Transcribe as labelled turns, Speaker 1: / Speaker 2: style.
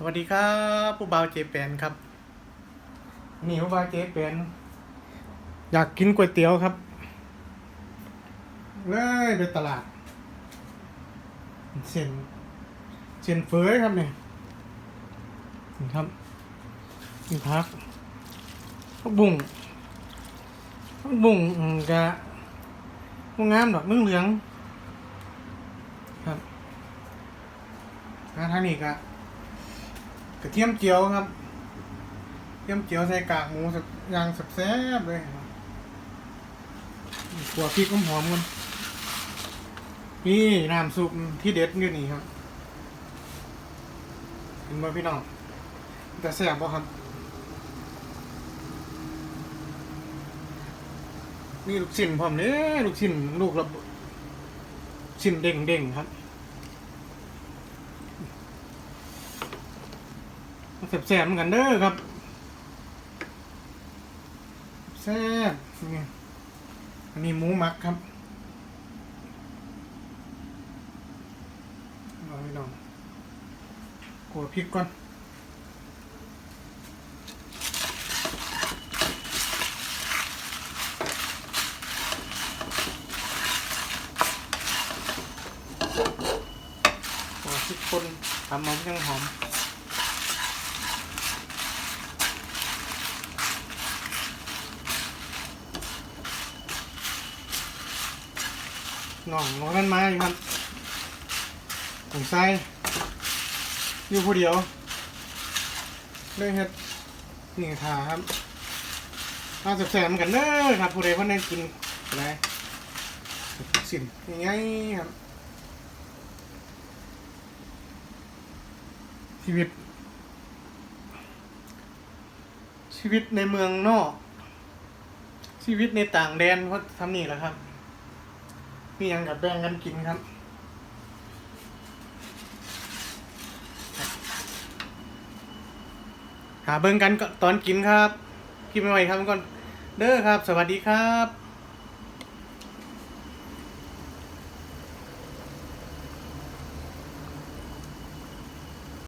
Speaker 1: สวัสดีครับผู้บ่าวเจแปนครับนี่ผู้บ่าวเจแปนอยากกินก๋วยเตี๋ยวครับ เลยไปตลาด เส้นเส้นเฟ้ยครับเนี่ยนี่ครับนี่พักพักบุ้งพักบุ้งอืมกะบุ้งงามดอกเมืองเหลือง ครับอ่าทางนี้กะ กระเทียมเจียวครับเทียมเจียวใส่กากหมูสักอย่างสับแซ่บเลยขัวพริกหอมๆกันนี่น้ำซุปที่เด็ดอยู่นี่ครับเห็นบ่พี่น้องแต่แซ่บบ่ครับนี่ลูกชิ้นพร้อมเนี้ยลูกชิ้นลูกระเบิดชิ้นเด้งๆครับ แสบๆเหมือนกันเด้อครับแซ่บนี่อันนี้หมูหมักครับลองไปลองกลัวพริกก่อนขัวพริกคนทำมันยังหอม น้องน้องกันมาอยู่ครับผมใส่อยู่ผู้เดียวเรื่องเฮ็ดนี่ทาครับเอาแสบๆมือนกันเด้อครับผู้ใดเพิ่นได้กินอะไรสิ่งยังไงครับชีวิต ชีวิตในเมืองนอก ชีวิตในต่างแดนเพราะทำนี่แหละครับ มียังกับแบ่งกันกินครับหาเบิ่งกันก่อนตอนกินครับกินไปไว้ครับก่อนเด้อครับ สวัสดีครับ